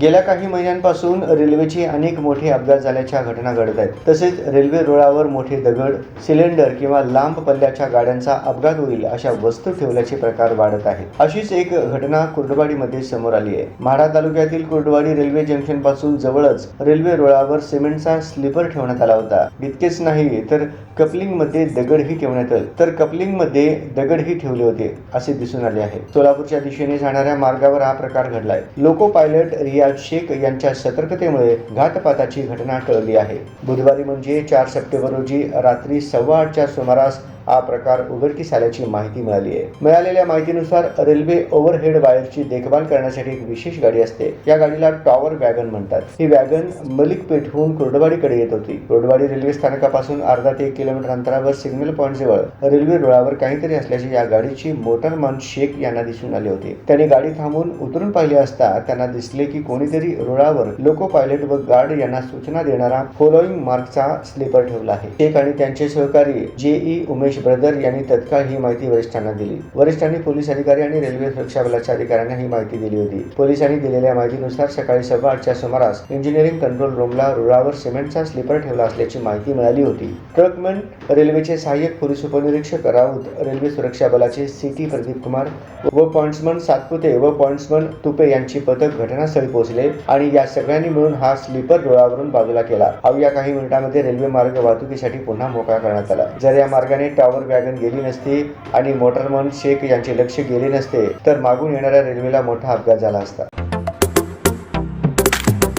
गेल्या काही महिन्यांपासून रेल्वेचे अनेक मोठे अपघात झाल्याच्या घटना घडत आहेत. तसेच रेल्वे रुळावर मोठे दगड सिलेंडर किंवा लांब पल्ल्याच्या गाड्यांचा अपघात होईल अशा वस्तू ठेवल्याचे प्रकार वाढत आहेत. अशीच एक घटना कुर्डवाडीमध्ये समोर आली आहे. म्हाडा तालुक्यातील कुर्डवाडी रेल्वे जंक्शनपासून जवळच रेल्वे रुळावर सिमेंटचा स्लीपर ठेवण्यात आला होता. इतकेच नाही तर कपलिंगमध्ये दगडही ठेवण्यात आले. तर कपलिंगमध्ये दगडही ठेवले होते असे दिसून आले आहे. सोलापूरच्या दिशेने जाणाऱ्या मार्गावर हा प्रकार घडलाय. लोको पायलट इम्तियाज शेख यांच्या सतर्कतेमुळे घातपाताची घटना टळली आहे. बुधवारी म्हणजे चार सप्टेंबर रोजी रात्री सव्वा आठच्या सुमारास हा प्रकार उघडकीस आल्याची माहिती मिळाली आहे. मिळालेल्या माहितीनुसार रेल्वे ओव्हरहेड वायरची देखभाल करण्यासाठी एक विशेष गाडी असते. या गाडीला टॉवर वॅगन म्हणतात. ही वॅगन मलिकपेठहून कुर्डवाडीकडे येत होती. कुर्डवाडी रेल्वे स्थानकापासून अर्धा ते एक किलोमीटर अंतरावर सिग्नल पॉईंट जवळ रेल्वे रुळावर काहीतरी असल्याचे या गाडीची मोटरमन शेख यांना दिसून आले होते. त्यांनी गाडी थांबून उतरून पाहिले असता त्यांना दिसले की कोणीतरी रुळावर लोको पायलट व गार्ड यांना सूचना देणारा फॉलोईंग मार्कचा स्लीपर ठेवला आहे. शेख आणि त्यांचे सहकारी जेई उमेश ब्रदर यांनी तत्काळ ही माहिती वरिष्ठांना दिली. वरिष्ठांनी पोलीस अधिकारी आणि रेल्वे सुरक्षा बलाच्या अधिकाऱ्यांना ही माहिती दिली होती. पोलिसांनी दिलेल्या माहितीनुसार सकाळी सव्वा आठच्या सुमारास इंजिनिअरिंग कंट्रोल रूमला रुळावर सिमेंटचा स्लीपर ठेवला असल्याची माहिती मिळाली होती. ट्रकमन रेल्वेचे सहाय्यक पोलीस उपनिरीक्षक राऊत रेल्वे सुरक्षा बलाचे सिटी प्रदीप कुमार व पॉइंट्समन सातपुते व पॉइंट्समन तुपे यांची पथक घटनास्थळी पोहोचले आणि या सगळ्यांनी मिळून हा स्लीपर रुळावरून बाजूला केला. अवघ्या काही मिनिटांमध्ये रेल्वे मार्ग वाहतुकीसाठी पुन्हा मोकळा करण्यात आला. जर या मार्गाने टॉवर वॅगन गेली नसती आणि मोटरमन शेख यांचे लक्ष गेले नसते तर मागून येणाऱ्या रेल्वेला मोठा अपघात झाला असता.